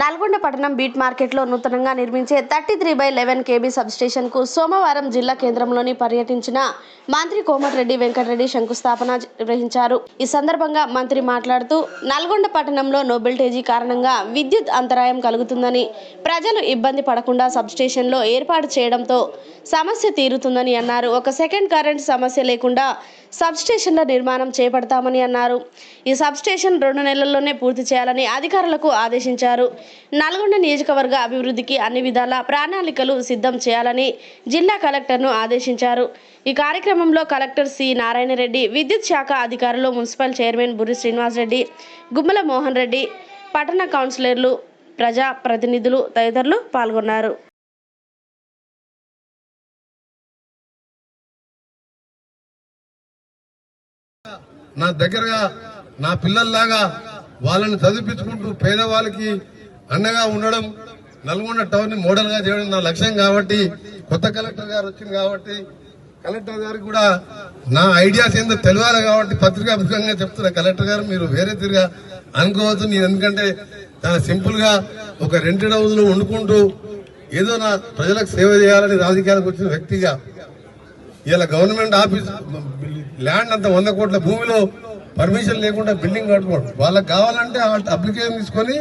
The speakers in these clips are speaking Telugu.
నల్గొండ పట్టణం బీట్ మార్కెట్లో నూతనంగా నిర్మించే thirty three by eleven KV సబ్స్టేషన్కు సోమవారం జిల్లా కేంద్రంలోని పర్యటించిన మంత్రి కోమటిరెడ్డి వెంకటరెడ్డి శంకుస్థాపన నిర్వహించారు. ఈ సందర్భంగా మంత్రి మాట్లాడుతూ నల్గొండ పట్టణంలో నోబెల్టేజీ కారణంగా విద్యుత్ అంతరాయం కలుగుతుందని ప్రజలు ఇబ్బంది పడకుండా సబ్స్టేషన్లో ఏర్పాటు చేయడంతో సమస్య తీరుతుందని అన్నారు. ఒక సెకండ్ కరెంట్ సమస్య లేకుండా సబ్స్టేషన్ల నిర్మాణం చేపడతామని అన్నారు. ఈ సబ్స్టేషన్ రెండు నెలల్లోనే పూర్తి చేయాలని అధికారులకు ఆదేశించారు. నల్గొండ నియోజకవర్గ అభివృద్ధికి అన్ని విధాల ప్రణాళికలు సిద్ధం చేయాలని జిల్లా కలెక్టర్ను ఆదేశించారు. ఈ కార్యక్రమంలో కలెక్టర్ సి నారాయణరెడ్డి విద్యుత్ శాఖ అధికారులు మున్సిపల్ చైర్మన్ బుర్రి శ్రీనివాసరెడ్డి గుమ్మల మోహన్ రెడ్డి పట్టణ కౌన్సిలర్లు ప్రజా ప్రతినిధులు తదితరులు పాల్గొన్నారు. నా దగ్గరగా నా పిల్లల్లాగా వాళ్ళని చదివించుకుంటూ పేదవాళ్ళకి అండగా ఉండడం నల్గొండ టౌన్ని మోడల్గా చేయడం నా లక్ష్యం కాబట్టి కొత్త కలెక్టర్ గారు వచ్చింది కాబట్టి కలెక్టర్ గారికి కూడా నా ఐడియాస్ ఏందో తెలియాలి కాబట్టి పత్రికాభిముఖంగా చెప్తున్నా. కలెక్టర్ గారు మీరు వేరే తిరిగా అనుకోవచ్చు నేను ఎందుకంటే చాలా సింపుల్గా ఒక రెంటెడ్ హౌస్లో వండుకుంటూ ఏదో నా ప్రజలకు సేవ చేయాలని రాజకీయాలకు వచ్చిన వ్యక్తిగా ఇలా గవర్నమెంట్ ఆఫీస్ ల్యాండ్ అంత వంద కోట్ల భూమిలో పర్మిషన్ లేకుండా బిల్డింగ్ కట్టుకోండి వాళ్ళకి కావాలంటే వాళ్ళ అప్లికేషన్ తీసుకొని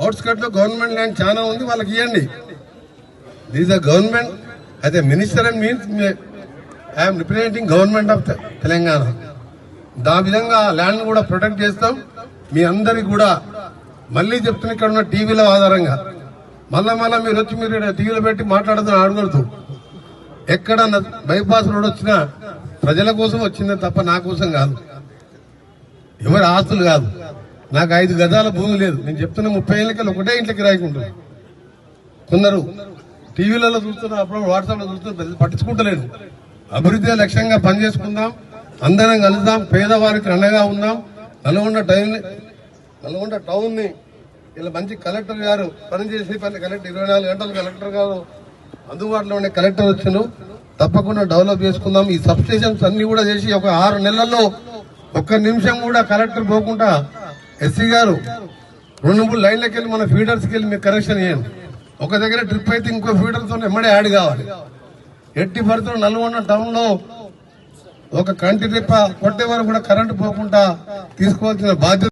అవుట్స్కట్లో గవర్నమెంట్ ల్యాండ్ చాలా ఉంది వాళ్ళకి ఇవ్వండి దీస్ ద గవర్నమెంట్ అయితే minister and means I'm representing government of Telangana దా విధంగా ల్యాండ్ కూడా ప్రొటెక్ట్ చేస్తాం. మీ అందరికి కూడా మళ్ళీ చెప్తున్న ఇక్కడ ఉన్న టీవీల ఆధారంగా. మళ్ళా మళ్ళా మీరు వచ్చి మీరు టీవీలో పెట్టి మాట్లాడుతున్న అడగలుగుతూ ఎక్కడ బైపాస్ రోడ్ వచ్చినా ప్రజల కోసం వచ్చిందే తప్ప నా కోసం కాదు. ఎవరి ఆస్తులు కాదు. నాకు ఐదు గజాల భూమి లేదు. నేను చెప్తున్న ముప్పై ఏళ్ళకి ఒకటే ఇంట్లోకి రాయకుంటుంది. కొందరు టీవీలలో చూస్తున్నా అప్పుడు వాట్సాప్లో చూస్తున్నా పట్టించుకుంటలేదు అభివృద్ధి లక్ష్యంగా పనిచేసుకుందాం అందరం కలుద్దాం పేదవారికి అండగా ఉందాం. నల్గొండ టౌన్ నల్గొండ టౌన్ని ఇలా మంచి కలెక్టర్ గారు పనిచేసి పని కలెక్టర్ ఇరవై నాలుగు గంటలు కలెక్టర్ గారు అందుబాటులో ఉండే కలెక్టర్ వచ్చిన తప్పకుండా డెవలప్ చేసుకుందాం. ఈ సబ్ స్టేషన్స్ అన్ని కూడా చేసి ఒక ఆరు నెలల్లో ఒక్క నిమిషం కూడా కలెక్టర్ పోకుండా ఎస్సీ గారు రెండు మూడు లైన్లకి వెళ్ళి మన ఫీడర్స్కి వెళ్ళి మీకు కరెక్షన్ చేయండి. ఒక దగ్గర ట్రిప్ అయితే ఇంకో ఫీడర్తో ఎమ్మడే యాడ్ కావాలి. ఎట్టి పరిస్థితులు నల్గొండ టౌన్లో ఒక కంటి తిప్ప కొట్టే వరకు కూడా కరెంటు పోకుండా తీసుకోవాల్సిన బాధ్యత